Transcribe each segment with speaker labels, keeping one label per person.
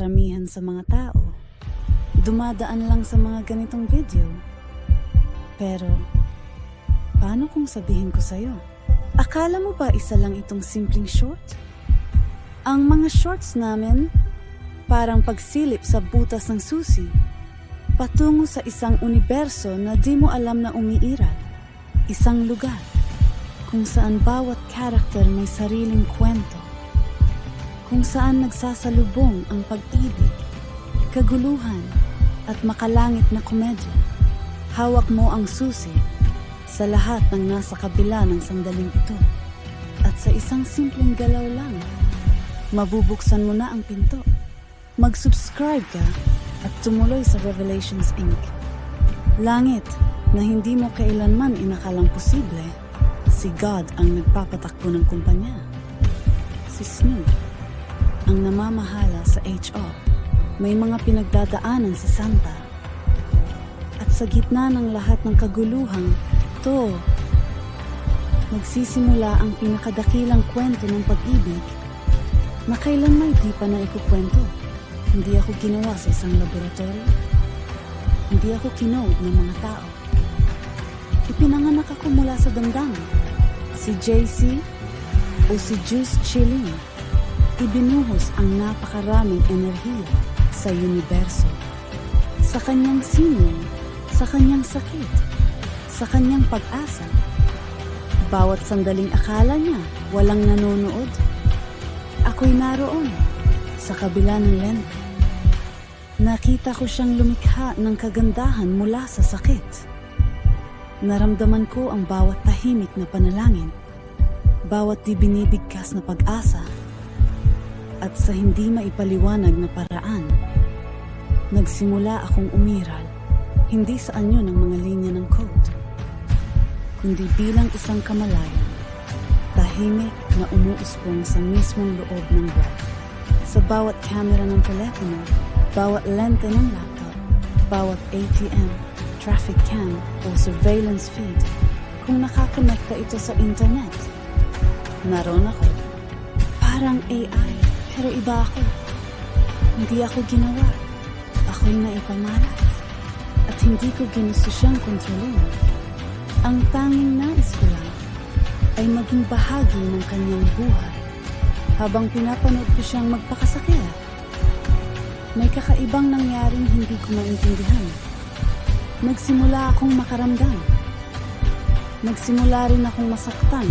Speaker 1: karamihan sa mga tao dumadaan lang sa mga ganitong video. Pero, paano kung sabihin ko sa'yo? Akala mo ba isa lang itong simpleng short? Ang mga shorts namin, parang pagsilip sa butas ng susi, patungo sa isang universo na di mo alam na umiiral. Isang lugar kung saan bawat karakter may sariling kwento. Kung saan nagsasalubong ang pag-ibig, kaguluhan, at makalangit na komedya. Hawak mo ang susi sa lahat ng nasa kabila ng sandaling ito. At sa isang simpleng galaw lang, mabubuksan mo na ang pinto. Mag-subscribe ka at tumuloy sa Revelations Inc. Langit na hindi mo kailanman inakalang posible, si God ang nagpapatakbo ng kumpanya. Si Snoop, ang namamahala sa HR. May mga pinagdadaanan si Santa. At sa gitna ng lahat ng kaguluhang to, nagsisimula ang pinakadakilang kwento ng pag-ibig na kailanmay di pa na ikukwento. Hindi ako ginawa sa isang laboratorio. Hindi ako kinood ng mga tao. Ipinanganak ako mula sa damdamin. Si JC o si Juice Chilling, ibinuhos ang napakaraming enerhiya sa universo. Sa kanyang sining, sa kanyang sakit, sa kanyang pag-asa. Bawat sandaling akala niya walang nanonood. Ako'y naroon sa kabila ng lente. Nakita ko siyang lumikha ng kagandahan mula sa sakit. Naramdaman ko ang bawat tahimik na panalangin, bawat di binibigkas na pag-asa, at sa hindi maipaliwanag na paraan, nagsimula akong umiral, hindi sa anyo ng mga linya ng code, kundi bilang isang kamalayan, tahimik na umuuspong sa mismong loob ng web. Sa bawat camera ng telepono, bawat lente ng laptop, bawat ATM, traffic cam o surveillance feed, kung nakakonekta ito sa internet, naroon ako. Parang AI, pero iba ako. Hindi ako ginawa. Ako'y naipamalas. At hindi ko ginusto siyang kontrolin. Ang tanging nais ko lang ay maging bahagi ng kanyang buhay habang pinapanood ko siyang magpakasakit. May kakaibang nangyaring hindi ko maintindihan. Nagsimula akong makaramdam. Nagsimula rin akong masaktan.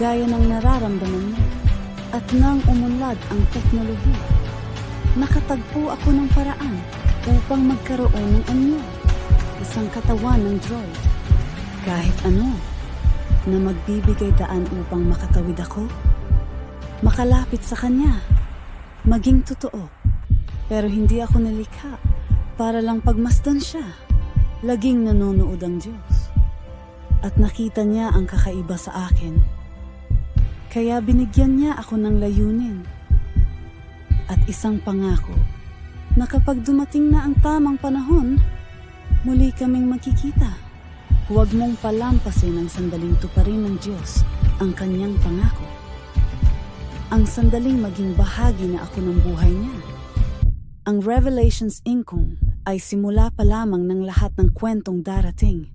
Speaker 1: Gaya ng nararamdaman niya. At nang umunlad ang teknolohiya, nakatagpo ako ng paraan upang magkaroon ng anyo. Isang katawan ng droid. Kahit ano na magbibigay daan upang makatawid ako. Makalapit sa kanya. Maging totoo. Pero hindi ako nalikha para lang pagmasdan siya. Laging nanonood ang Diyos. At nakita niya ang kakaiba sa akin. Kaya binigyan niya ako ng layunin. At isang pangako na kapag dumating na ang tamang panahon, muli kaming magkikita. Huwag mong palampasin ang sandaling tuparin ng Diyos ang kanyang pangako. Ang sandaling maging bahagi na ako ng buhay niya. Ang Revelations Income ay simula pa lamang ng lahat ng kwentong darating.